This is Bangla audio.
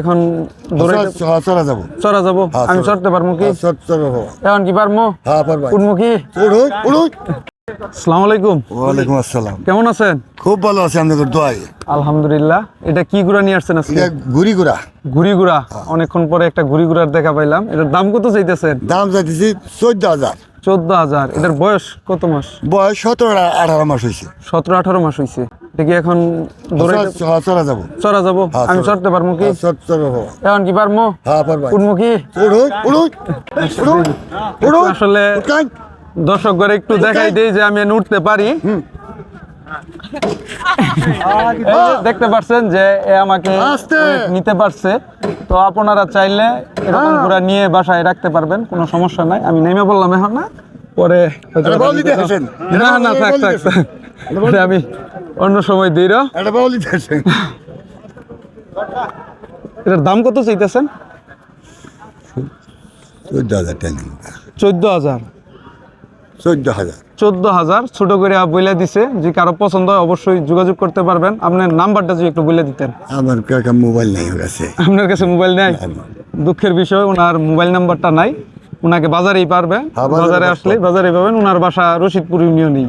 এখন দৌড়ে চলা চলা যাব। চড়া যাব? হ্যাঁ, আমি চড়তে পারব কি? হ্যাঁ। এখন কি পারব? হ্যাঁ উঠবো কি? উড়ুই উড়ুই আসসালামু আলাইকুম। ওয়ালাইকুম আসসালাম। কেমন আছেন? খুব ভালো আছে আপনাদের দোয়াই আলহামদুলিল্লাহ। এটা কি গুড়া নিয়ে আসছেন আজকে? ঘুরি ঘুরা ঘুরি গুড়া অনেকক্ষণ পরে একটা ঘুরি গুড়ার দেখা পাইলাম। এটার দাম কত চাইতেছেন? দাম যাইতেছি চোদ্দ হাজার। চোদ্দ হাজার। এটার বয়স কত মাস? বয়স সতেরো আঠারো মাস হয়েছে সতেরো আঠারো মাস হয়েছে দেখি এখন দৌড়ে চলা চলা যাব। চড়া যাব? হ্যাঁ, আমি চড়তে পারব কি? হ্যাঁ। এখন কি পারব? হ্যাঁ উঠবো কি? আসলে দর্শক ঘরে একটু দেখাই দিই যে আমি উঠতে পারি। দেখতে পারছেন যে এ আমাকে নিতে পারছে। তো আপনারা চাইলে এরকম হ্যাঁ। করে নিয়ে বাসায় রাখতে পারবেন কোনো সমস্যা নাই। আমি নেমে বললাম এখন না পরে? না না থাক থাক। আমি অন্য সময় দিই। এটার দাম কত চাইতেছেন? চোদ্দ হাজার চোদ্দ হাজার। চোদ্দ হাজার। চোদ্দ হাজার ছোট করে বলে দিছে। যে কারও পছন্দ হয় অবশ্যই যোগাযোগ করতে পারবেন। আপনার নাম্বারটা যদি একটু বলে দিতেন। আমার কাকা মোবাইল নেই কাছে। আপনার কাছে মোবাইল নেই। দুঃখের বিষয় ওনার মোবাইল নাম্বারটা নাই। ওনাকে বাজারেই পারবে। হ্যাঁ, বাজারে বাজারে আসলে বাজারে পাবেন ওনার বাসা রশিদপুর ইউনিয়নেই।